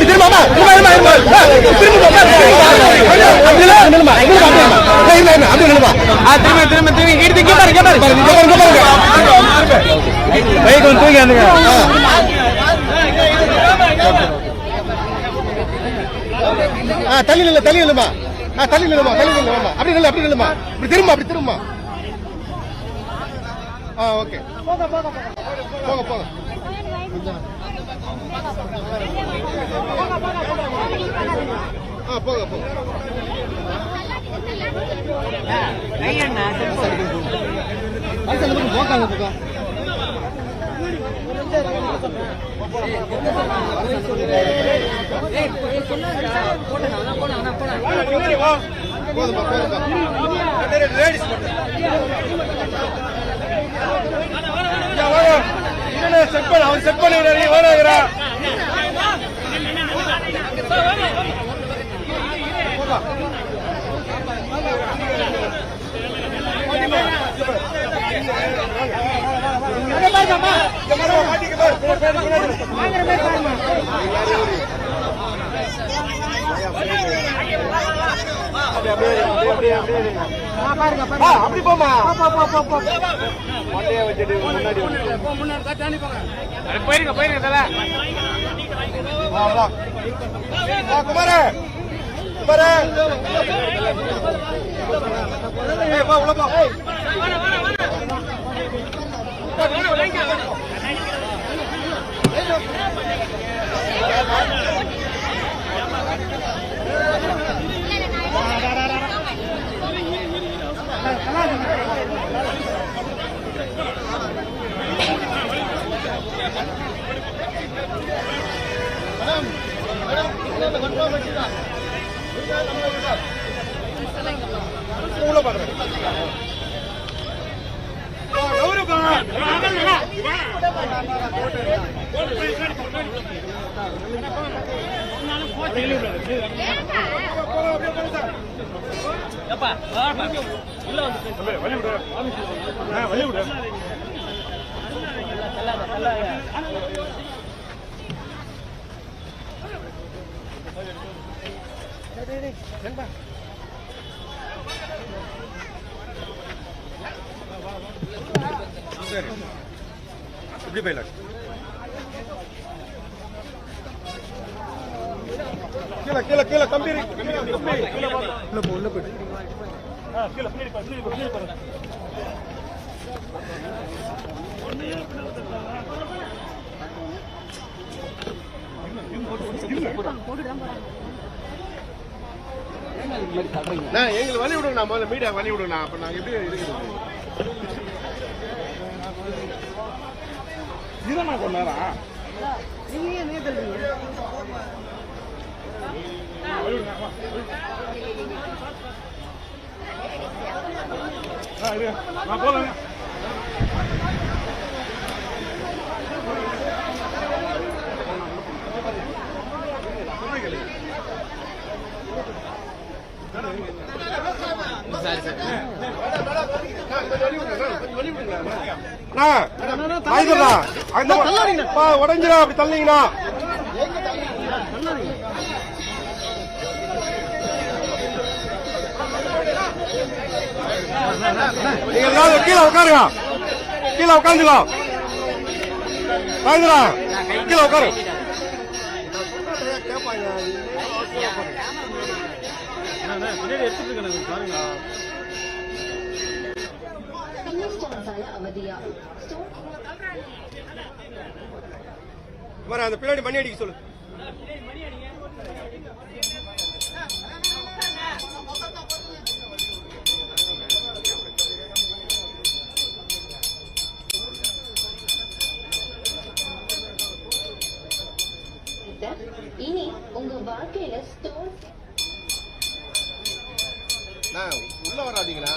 அம்மா, திரும்ப, திரும்ப, திரும்ப. திரும்ப, இடுத்து இங்கே பாரு இங்கே பாரு பாருங்க, இங்க பாருங்க, இங்க பாருங்க. பைக் வந்து தூக்கி வந்துங்க ஆ, தள்ளி நில்லு, தள்ளி நில்லுமா. தள்ளி நில்லுமா, தள்ளி நில்லுமா. அப்படி நில்லு, அப்படி நில்லுமா. இப்படி திரும்ப, அப்படி திரும்ப. ஆ, ஓகே. போங்க, போங்க. ஆ, போங்க, போங்க. அரசு அந்த பக்கம் போக்காங்க, இந்த பக்கம். போதும்பா, போதும்பா. செட் பண்ண அவன் செட் பண்ணி விடாதீங்க ஓடாகிறா அப்படி போமா மண்டையை வச்சுட்டு முன்னாடி போயிருங்க போயிருங்க தல. குமார. குமார. ஏய், வா, உள்ள போ. பாக்குறேன் சரி எப்படி போயிடலாம் கீழே கீழே கீழே கம்பி இருக்கு. கம்பி கம்பி கீழே உள்ள போ உள்ள போயிடு கீழே பின்னாடி பாரு பின்னாடி பாரு, நான் எங்களை வழி விடுங்க நான் முதல்ல மீடியா வழி விடுங்க அப்ப நான் எப்படி இருக்கிறது? இதுதான் நான் கொஞ்ச நேரம். நான் போகலாம் உடஞ்சிடா அப்படி தள்ளீங்கண்ணா நீங்க எல்லாரும் கீழே உட்காருங்க. கீழே உட்காந்துக்கோ. வாங்குறா கீழே உட்காரு. வர அந்த பின்னாடி மணி அடிக்க சொல்லு. இனி உங்க வாழ்க்கையில நான் உள்ள வராதீங்களா?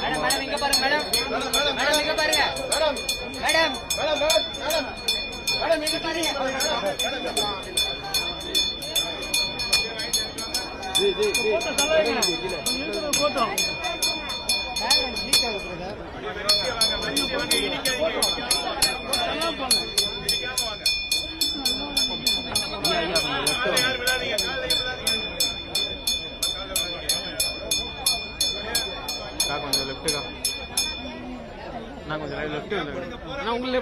மேடம் மேடம் இங்க பாருங்க மேடம் மேடம் இங்க பாருங்க madam madam madam madam madam இங்க பாருங்க கொஞ்சம் லெஃப்ட்டுக்கா நான் கொஞ்சம் லெஃப்ட் நான் உங்களுக்கு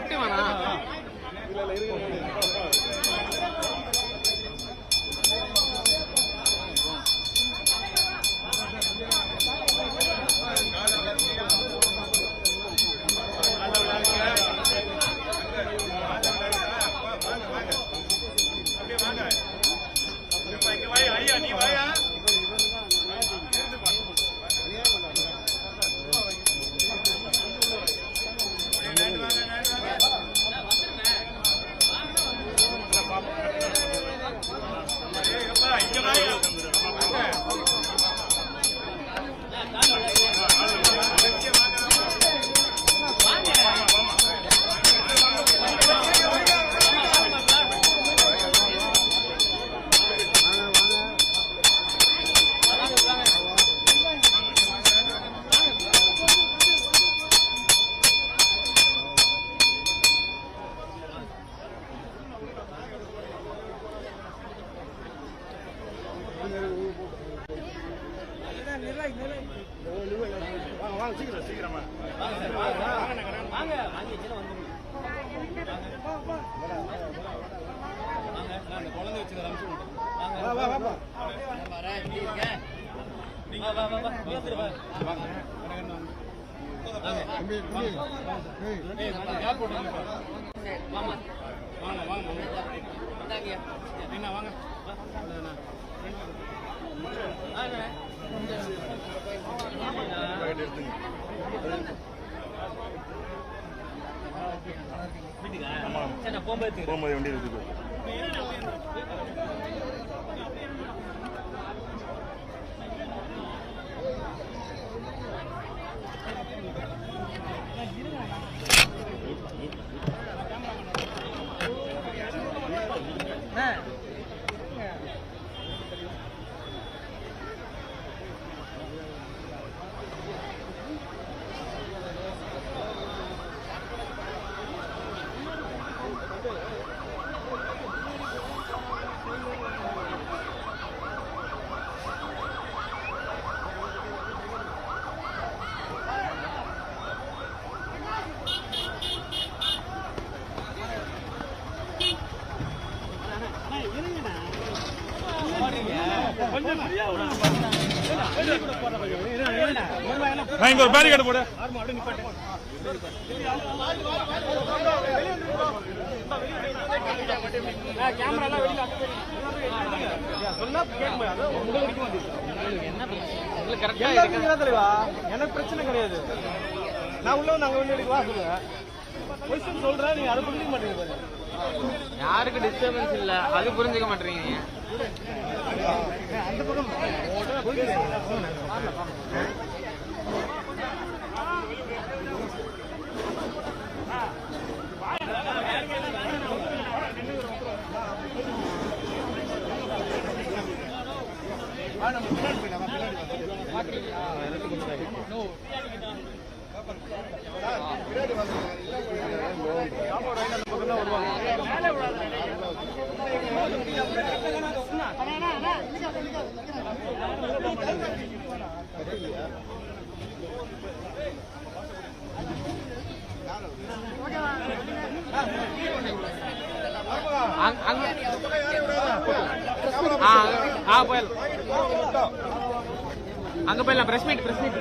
นี้ไว้นะ லெஃப்ட் வேணாம் போகும்போது வண்டி இருக்குது நான் இங்க ஒரு பேரிகார்டு போடு உங்களுக்கு கரெக்டா எல்லாருக்கும் இங்கதான் தலைவா? எனக்கு பிரச்சனை கிடையாது. நான் உள்ள நாங்க வெளியே எடுக்க வா சொல்லுங்க சொல்றேன் நீங்க அதை புரிஞ்சுக்க மாட்டீங்க யாருக்கு டிஸ்டர்பன்ஸ் இல்ல? அது புரிஞ்சுக்க மாட்டீங்க அந்த பக்கம். ஆ ஆ போயிடலாம். அங்க போயிடலாம் பிரஸ் மீட் பிரஸ் மீட்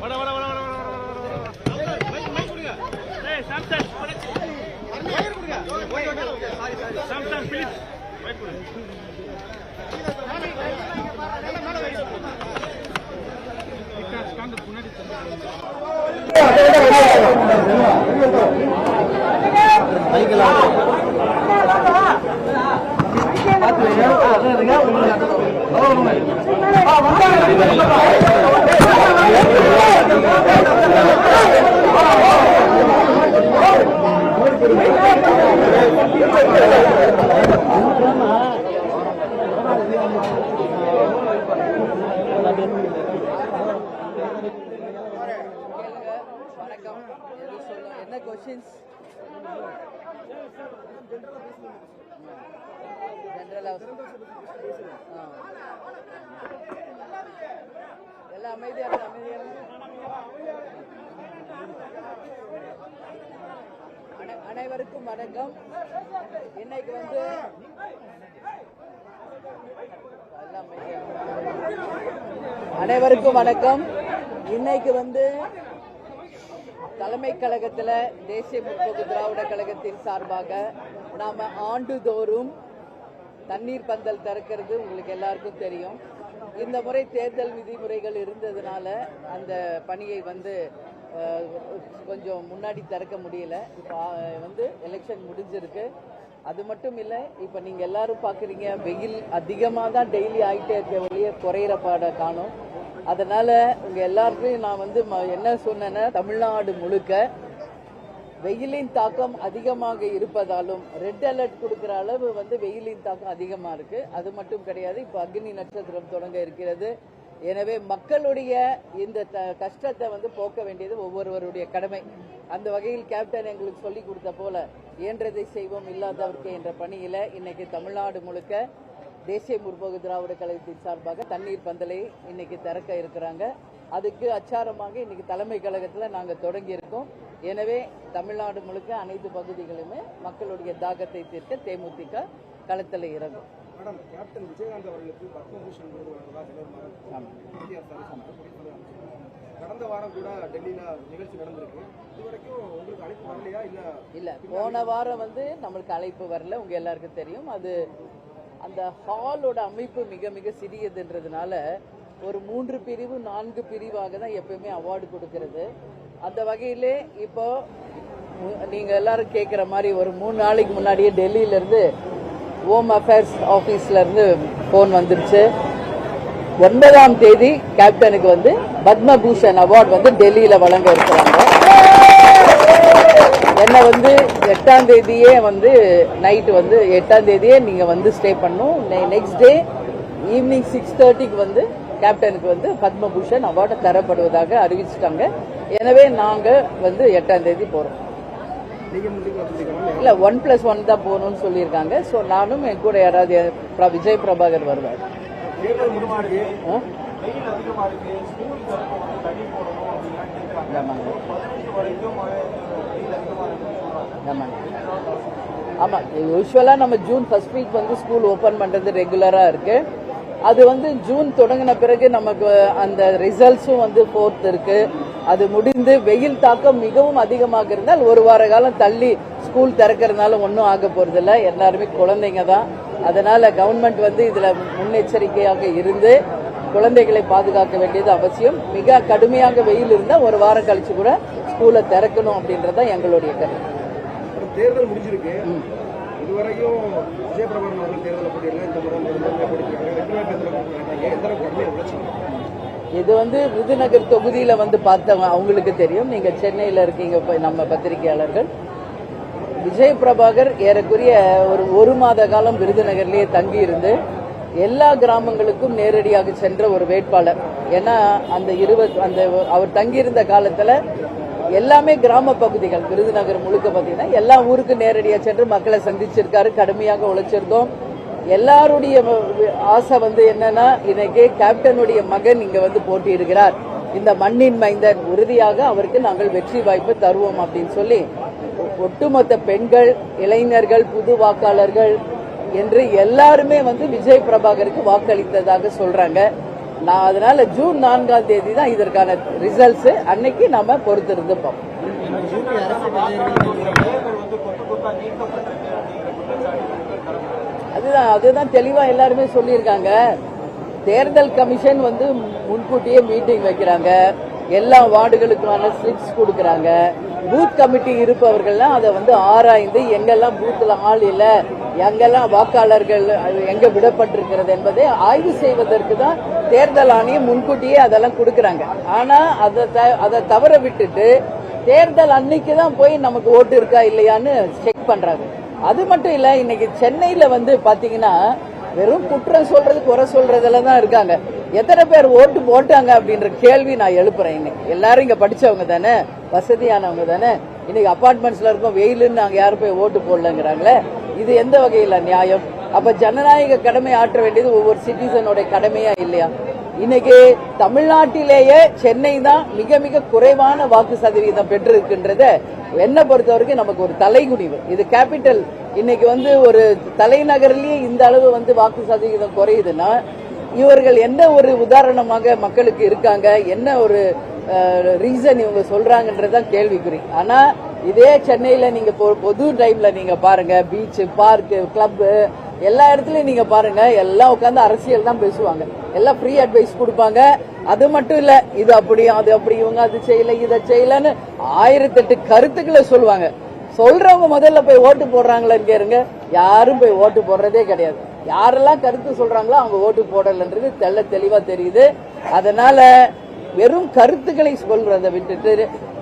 வட வட வட வட வட ஏய் சாம்சங் சாம்சங் பிலிப்ஸ் மைக் கொடு வணக்கம் எது கொஷின்ஸ் என்ன ah. எல்லாம் அமைதியா இருக்கு, அமைதியா அனை- அனைவருக்கும் வணக்கம். இன்னைக்கு வந்து அனைவருக்கும் வணக்கம். இன்னைக்கு வந்து தலைமை கழகத்தில் தேசிய முற்போக்கு திராவிட கழகத்தின் சார்பாக நாம ஆண்டுதோறும் தண்ணீர் பந்தல் திறக்கிறது உங்களுக்கு எல்லாருக்கும் தெரியும். இந்த முறை தேர்தல் விதிமுறைகள் இருந்ததுனால அந்த பணியை வந்து கொஞ்சம் முன்னாடி திறக்க முடியல. இப்போ வந்து எலெக்ஷன் முடிஞ்சிருக்கு. அது மட்டும் இல்லை இப்போ நீங்கள் எல்லாரும் பார்க்குறீங்க வெயில் அதிகமாக தான் டெய்லி ஆகிட்டே இருக்க வழியே குறையிற பாட காணும். அதனால உங்க எல்லாருக்கும் நான் வந்து ம- என்ன சொன்னேன்னா தமிழ்நாடு முழுக்க வெயிலின் தாக்கம் அதிகமாக இருப்பதாலும் ரெட் அலர்ட் கொடுக்குற அளவு வந்து வெயிலின் தாக்கம் அதிகமா இருக்கு. அது மட்டும் கிடையாது இப்போ அக்னி நட்சத்திரம் தொடங்க இருக்கிறது. எனவே மக்களுடைய இந்த த- கஷ்டத்தை வந்து போக்க வேண்டியது ஒவ்வொருவருடைய கடமை. அந்த வகையில் கேப்டன் எங்களுக்கு சொல்லி கொடுத்த போல இயன்றதை செய்வோம் இல்லாதவர்க்கு என்ற பணியில இன்னைக்கு தமிழ்நாடு முழுக்க தேசிய முற்போக்கு திராவிட கழகத்தின் சார்பாக தண்ணீர் பந்தலை இன்னைக்கு திறக்க இருக்கிறாங்க. அதுக்கு அச்சாரமாக இன்னைக்கு தலைமை கழகத்தில் நாங்கள் தொடங்கி இருக்கோம். எனவே தமிழ்நாடு முழுக்க அனைத்து பகுதிகளுமே மக்களுடைய தாகத்தை தீர்க்க தேமுதிக களத்தில் இறங்கும். மேடம் கேப்டன் விஜயகாந்த் அவர்களுக்கு பத்மபூஷன் விருது வழங்குவதா தலைவர் மத்திய அரசு கடந்த வாரம் கூட டெல்லியில நிகழ்ச்சி நடந்திருக்கு. இதுவரைக்கும் உங்களுக்கு அழைப்பு வரலையா? இல்ல இல்ல போன வாரம் வந்து நம்மளுக்கு அழைப்பு வரல. உங்க எல்லாருக்கும் தெரியும். அது அந்த ஹாலோட அமைப்பு மிக மிக சிறியதுன்றதுனால ஒரு மூன்று பிரிவு நான்கு பிரிவாக தான் எப்பயுமே அவார்டு கொடுக்கறது. அந்த வகையிலே இப்போ நீங்க எல்லாரும் கேட்குற மாதிரி ஒரு மூணு நாளைக்கு முன்னாடியே டெல்லியில இருந்து ஹோம் அஃபேர்ஸ் ஆஃபீஸ்லேருந்து ஃபோன் வந்துருச்சு. ஒன்பதாம் தேதி கேப்டனுக்கு வந்து பத்மபூஷன் அவார்டு வந்து டெல்லியில வழங்க இருக்கிறாங்க. என்ன வந்து எட்டாம் தேதியே வந்து நைட் வந்து எட்டாம் தேதியே நீங்க வந்து ஸ்டே பண்ணும். நெக்ஸ்ட் டே ஈவினிங் சிக்ஸ் தேர்ட்டிக்கு வந்து கேப்டனுக்கு வந்து பத்மபூஷன் அவார்டு தரப்படுவதாக அறிவிச்சிட்டாங்க. எனவே நாங்க வந்து எட்டாம் தேதி வச்சிருக்கீங்க இல்ல ஒன் பிளஸ் ஒன் தான் போகணும்னு சொல்லியிருக்காங்க. ஸோ நானும் என் கூட யாராவது விஜய் பிரபாகர் வருவார். தேர்தல் ஆமாங்க. ஆமா யூஸ்வலா நம்ம ஜூன் ஃபர்ஸ்ட் வீக் வந்து ஸ்கூல் ஓப்பன் பண்ணுறது ரெகுலராக இருக்கு. அது வந்து ஜூன் தொடங்கின பிறகு நமக்கு அந்த ரிசல்ட்ஸும் வந்து ஃபோர்த் இருக்கு. அது முடிந்து வெயில் தாக்கம் மிகவும் அதிகமாக இருந்தால் ஒரு வார காலம் தள்ளி ஸ்கூல் திறக்கிறதுனால ஒன்றும் ஆக போறதில்ல. எல்லாருமே குழந்தைங்க தான். அதனால கவர்மெண்ட் வந்து இதுல முன்னெச்சரிக்கையாக இருந்து குழந்தைகளை பாதுகாக்க வேண்டியது அவசியம். மிக கடுமையாக வெயில் இருந்தால் ஒரு வாரம் கழிச்சு கூட ஸ்கூலை திறக்கணும் அப்படின்றது தான் எங்களுடைய கருத்து. தேர்தல் முடிஞ்சிருக்கு. இதுவரையும் விஜயபிரபாகரன் அவர்கள் தேர்தலில் போட்டியிடல இந்த முறை போட்டிருக்காங்க உழைச்சிங்க இது வந்து விருதுநகர் தொகுதியில வந்து பார்த்தவங்க அவங்களுக்கு தெரியும். நீங்க சென்னையில இருக்கீங்க நம்ம பத்திரிகையாளர்கள். விஜய் பிரபாகர் ஏறக்குறைய ஒரு ஒரு மாத காலம் விருதுநகர்லயே தங்கி இருந்து எல்லா கிராமங்களுக்கும் நேரடியாக சென்ற ஒரு வேட்பாளர். ஏன்னா அந்த இருபது அந்த அவர் தங்கியிருந்த காலத்துல எல்லாமே கிராம பகுதிகள். விருதுநகர் முழுக்க பார்த்தீங்கன்னா எல்லா ஊருக்கும் நேரடியாக சென்று மக்களை சந்திச்சிருக்காரு. கடுமையாக உழைச்சிருந்தோம். எல்லாருடைய ஆசை வந்து என்னன்னா இன்னைக்கு கேப்டனுடைய மகன் இங்க வந்து போட்டியிடுகிறார். இந்த மண்ணின் மைந்தன் உறுதியாக அவருக்கு நாங்கள் வெற்றி வாய்ப்பு தருவோம் அப்படின்னு சொல்லி ஒட்டுமொத்த பெண்கள் இளைஞர்கள் புது வாக்காளர்கள் என்று எல்லாருமே வந்து விஜய் பிரபாகருக்கு வாக்களித்ததாக சொல்றாங்க. நான் அதனால ஜூன் நான்காம் தேதி தான் இதற்கான ரிசல்ட்ஸ் அன்னைக்கு நாம பொறுத்திருந்து பார்ப்போம் அதுதான் அதுதான் தெளிவா எல்லாருமே சொல்லியிருக்காங்க. தேர்தல் கமிஷன் வந்து முன்கூட்டியே மீட்டிங் வைக்கிறாங்க. எல்லா வார்டுகளுக்கான ஸ்லிப்ஸ் கொடுக்குறாங்க. பூத் கமிட்டி இருப்பவர்கள்லாம் அதை வந்து ஆராய்ந்து எங்கெல்லாம் பூத்தில் ஆள் இல்லை எங்கெல்லாம் வாக்காளர்கள் அது விடப்பட்டிருக்கிறது என்பதை ஆய்வு செய்வதற்கு தான் தேர்தல் ஆணையம் முன்கூட்டியே அதெல்லாம் கொடுக்குறாங்க. ஆனால் அதை த- அதை தவற விட்டுட்டு தேர்தல் அன்னைக்கு தான் போய் நமக்கு ஓட்டு இருக்கா இல்லையான்னு செக் பண்ணுறாங்க அது மட்டும் இல்லை இன்னைக்கு சென்னையில் வந்து பார்த்தீங்கன்னா வெறும் குற்றம் சொல்றது குறை சொல்றதுல தான் இருக்காங்க. எத்தனை பேர் ஓட்டு போட்டாங்க அப்படின்ற கேள்வி நான் எழுப்புறேன் இன்னைக்கு. எல்லாரும் இங்க படிச்சவங்க தானே வசதியானவங்க தானே. இன்னைக்கு அப்பார்ட்மெண்ட்ஸ்ல இருக்கோம் வெயிலுன்னு நாங்க யாரும் போய் ஓட்டு போடலங்கிறாங்களே இது எந்த வகையில நியாயம்? அப்ப ஜனநாயக கடமை ஆற்ற வேண்டியது ஒவ்வொரு சிட்டிசனுடைய கடமையா இல்லையா? இன்னைக்கு தமிழ்நாட்டிலேயே சென்னை தான் மிக மிக குறைவான வாக்கு சதவீதம் பெற்றிருக்கின்றத என்ன பொறுத்த வரைக்கும் நமக்கு ஒரு தலைகுனிவு. இது கேபிட்டல் இன்னைக்கு வந்து ஒரு தலைநகர்லயே இந்த அளவு வந்து வாக்கு சதவீதம் குறையுதுன்னா இவர்கள் என்ன ஒரு உதாரணமாக மக்களுக்கு இருக்காங்க என்ன ஒரு ரீசன் இவங்க சொல்றாங்கன்றதுதான் கேள்விக்குறி. ஆனா இதே சென்னையில நீங்க பொது டைம்ல நீங்க பாருங்க பீச் பார்க்கு கிளப்பு எல்லா இடத்துலயும் நீங்க பாருங்க எல்லாம் உட்காந்து அரசியல் தான் பேசுவாங்க. எல்லாம் ஃப்ரீ அட்வைஸ் கொடுப்பாங்க. அது மட்டும் இல்ல இது அப்படி அது அப்படி இவங்க அது செய்யல இதை செய்யலன்னு ஆயிரத்தெட்டு கருத்துக்களை சொல்லுவாங்க. சொல்றவங்க முதல்ல போய் ஓட்டு போடுறாங்களே கேருங்க யாரும் போய் ஓட்டு போடுறதே கிடையாது. யாரெல்லாம் கருத்து சொல்றாங்களோ அவங்க ஓட்டு போடலன்றது தெள்ள தெளிவா தெரியுது. அதனால வெறும் கருத்துக்களை சொல்றதை விட்டுட்டு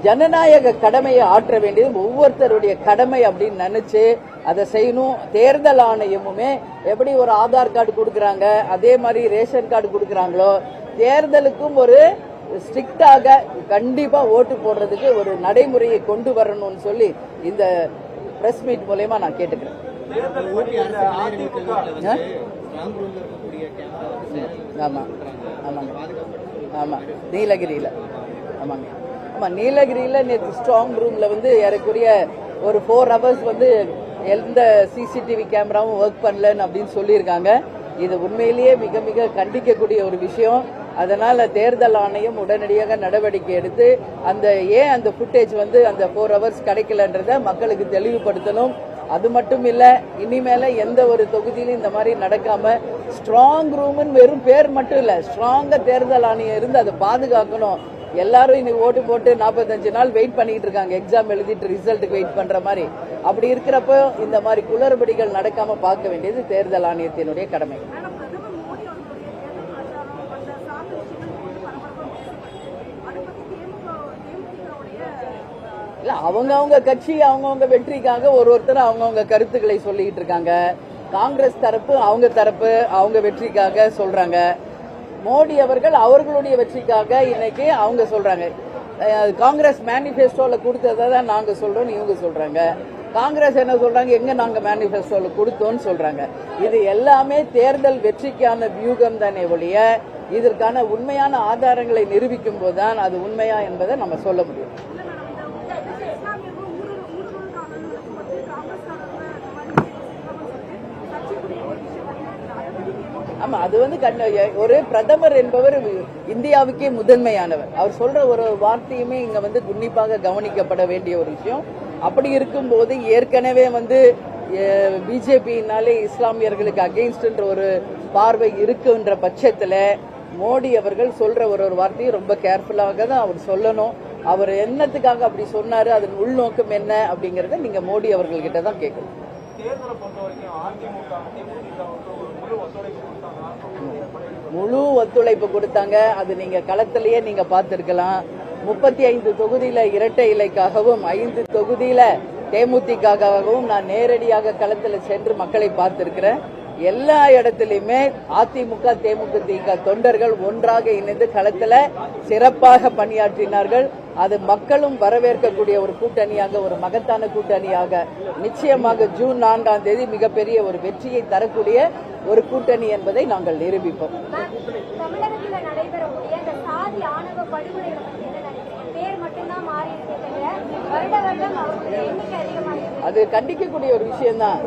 ஜனநாயக கடமையை ஆற்ற வேண்டியது ஒவ்வொருத்தருடைய கடமை அப்படின்னு நினைச்சு அதை செய்யணும். தேர்தல் ஆணையமுமே எப்படி ஒரு ஆதார் கார்டு கொடுக்கறாங்க அதே மாதிரி ரேஷன் கார்டு கொடுக்கறாங்களோ தேர்தலுக்கும் ஒரு ஸ்ட்ரிக்டாக கண்டிப்பா ஓட்டு போடுறதுக்கு ஒரு நடைமுறையை கொண்டு வரணும்னு சொல்லி இந்த பிரஸ் மீட் மூலயமா நான் கேட்டுக்கிறேன்? ஆமா. ஆமாங்க. ஆமா நீலகிரியில. ஆமாங்க. ஆமா நீலகிரியில நேற்று ஸ்ட்ராங் ரூம்ல வந்து ஏறக்குரிய ஒரு ஃபோர் ஹவர்ஸ் வந்து எந்த சிசிடிவி கேமராவும் ஒர்க் பண்ணலன்னு அப்படின்னு சொல்லியிருக்காங்க. இது உண்மையிலேயே மிக மிக கண்டிக்கக்கூடிய ஒரு விஷயம். அதனால தேர்தல் ஆணையம் உடனடியாக நடவடிக்கை எடுத்து அந்த ஏன் அந்த ஃபுட்டேஜ் வந்து அந்த ஃபோர் ஹவர்ஸ் கிடைக்கலன்றத மக்களுக்கு தெளிவுபடுத்தணும். அது மட்டும் இல்லை இனிமேல எந்த ஒரு தொகுதியிலும் இந்த மாதிரி நடக்காம ஸ்ட்ராங் ரூம்னு வெறும் பேர் மட்டும் இல்லை ஸ்ட்ராங்காக தேர்தல் ஆணையம் இருந்து அதை பாதுகாக்கணும். எல்லாரும் இன்னைக்கு ஓட்டு போட்டு நாற்பத்தஞ்சு நாள் வெயிட் பண்ணிட்டு இருக்காங்க. எக்ஸாம் எழுதிட்டு ரிசல்ட்டுக்கு வெயிட் பண்ற மாதிரி. அப்படி இருக்கிறப்போ இந்த மாதிரி குளறுபடிகள் நடக்காம பார்க்க வேண்டியது தேர்தல் ஆணையத்தினுடைய கடமை மேடம் பிரதமர் மோடி அவர்களுடைய தேர்தல் பிரச்சாரம் அந்த சாக்கு விஷயங்கள் குறித்து பரபரப்பாக பேசப்பட்டது அதை பத்தி திமுக தேமுதிகவுடைய இல்ல அவங்கவுங்க கட்சி அவங்கவுங்க வெற்றிக்காக ஒரு ஒருத்தர் அவங்கவுங்க கருத்துக்களை சொல்லிட்டு இருக்காங்க. காங்கிரஸ் தரப்பு அவங்க தரப்பு அவங்க வெற்றிக்காக சொல்றாங்க. மோடி அவர்கள் அவர்களுடைய வெற்றிக்காக இன்னைக்கு அவங்க சொல்றாங்க. காங்கிரஸ் மேனிபெஸ்டோல கொடுத்ததை தான் நாங்க சொல்றோம் இவங்க சொல்றாங்க. காங்கிரஸ் என்ன சொல்றாங்க? எங்க நாங்க மேனிபெஸ்டோல கொடுத்தோம்னு சொல்றாங்க. இது எல்லாமே தேர்தல் வெற்றிக்கான வியூகம் தானே ஒழிய இதற்கான உண்மையான ஆதாரங்களை நிரூபிக்கும் போதுதான் அது உண்மையா என்பதை நம்ம சொல்ல முடியும் இல்ல மேடம் இந்த இஸ்லாமியர்கள் ஊடுருவல் ஊடுருவல்காரர்களுக்கு மத்தியில் காங்கிரஸ்காரர்கள் இந்த மாதிரி விஷயம் சர்ச்சைக்குரிய ஒரு விஷயம் பண்ணிருக்காங்க அதை பத்தி தேமுதிக ஆமா அது வந்து கண்ண- ஒரு பிரதமர் என்பவர் இந்தியாவுக்கே முதன்மையானவர். அவர் சொல்ற ஒரு வார்த்தையுமே இங்க வந்து உன்னிப்பாக கவனிக்கப்பட வேண்டிய ஒரு விஷயம். அப்படி இருக்கும்போது ஏற்கனவே வந்து பிஜேபியினாலே இஸ்லாமியர்களுக்கு அகெயின்ஸ்ட்ன்ற ஒரு பார்வை இருக்குன்ற பட்சத்துல மோடி அவர்கள் சொல்ற ஒரு ஒரு வார்த்தையும் ரொம்ப கேர்ஃபுல்லாக தான் அவர் சொல்லணும். அவர் என்னத்துக்காக அப்படி சொன்னாரு அதன் உள்நோக்கம் என்ன அப்படிங்கறத நீங்க மோடி அவர்கள்கிட்ட தான் கேட்கணும் தேர்தலை பொறுத்த வரைக்கும் அதிமுக தேமுதிக ஒரு முழு ஒத்துழைப்பு கொடுத்தாங்க முழு ஒத்துழைப்பு கொடுத்தாங்க. அது நீங்க களத்திலேயே நீங்க பார்த்துருக்கலாம். முப்பத்தி ஐந்து தொகுதியில இரட்டை இலைக்காகவும் ஐந்து தொகுதியில தேமுதிகாகவும் நான் நேரடியாக களத்தில் சென்று மக்களை பார்த்திருக்கிறேன். எல்லா இடத்திலுமே அதிமுக தேமுதிக தொண்டர்கள் ஒன்றாக இணைந்து களத்துல சிறப்பாக பணியாற்றினார்கள். அது மக்களும் வரவேற்கக்கூடிய ஒரு கூட்டணியாக ஒரு மகத்தான கூட்டணியாக நிச்சயமாக ஜூன் நான்காம் தேதி மிகப்பெரிய ஒரு வெற்றியை தரக்கூடிய ஒரு கூட்டணி என்பதை நாங்கள் நிரூபிப்போம். அது கண்டிக்கக்கூடிய ஒரு விஷயம்தான்.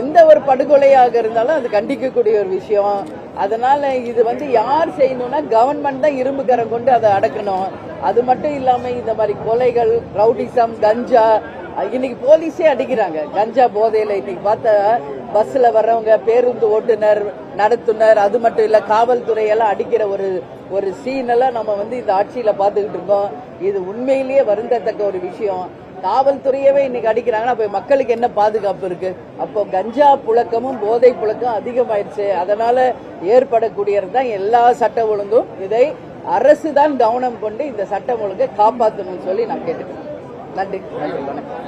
எந்த ஒரு படுகொலையாக இருந்தாலும் அது கண்டிக்கக்கூடிய ஒரு விஷயம். அதனால இது வந்து யார் செய்யணும்னா கவர்மெண்ட் தான் இரும்புக்கரம் கொண்டு அதை அடக்கணும். அது மட்டும் இல்லாம இந்த மாதிரி கொலைகள் ரவுடிசம் கஞ்சா இன்னைக்கு போலீஸே அடிக்கிறாங்க. கஞ்சா போதையில இன்னைக்கு பார்த்தா பஸ்ல வர்றவங்க பேருந்து ஓட்டுநர் நடத்துனர் அது மட்டும் இல்ல காவல்துறை எல்லாம் அடிக்கிற ஒரு ஒரு சீன் எல்லாம் நம்ம வந்து இந்த ஆட்சியில பாத்துக்கிட்டு இருக்கோம். இது உண்மையிலேயே வருந்தத்தக்க ஒரு விஷயம். காவல்துறையவே இன்னைக்கு அடிக்கிறாங்கன்னா அப்போ மக்களுக்கு என்ன பாதுகாப்பு இருக்கு? அப்போ கஞ்சா புழக்கமும் போதை புழக்கம் அதிகமாயிருச்சு அதனால ஏற்படக்கூடியது தான் எல்லா சட்ட ஒழுங்கும். இதை அரசு தான் கவனம் கொண்டு இந்த சட்டம் ஒழுங்கை காப்பாற்றணும்னு சொல்லி நான் கேட்டுக்கிறேன். நன்றி. நன்றி வணக்கம்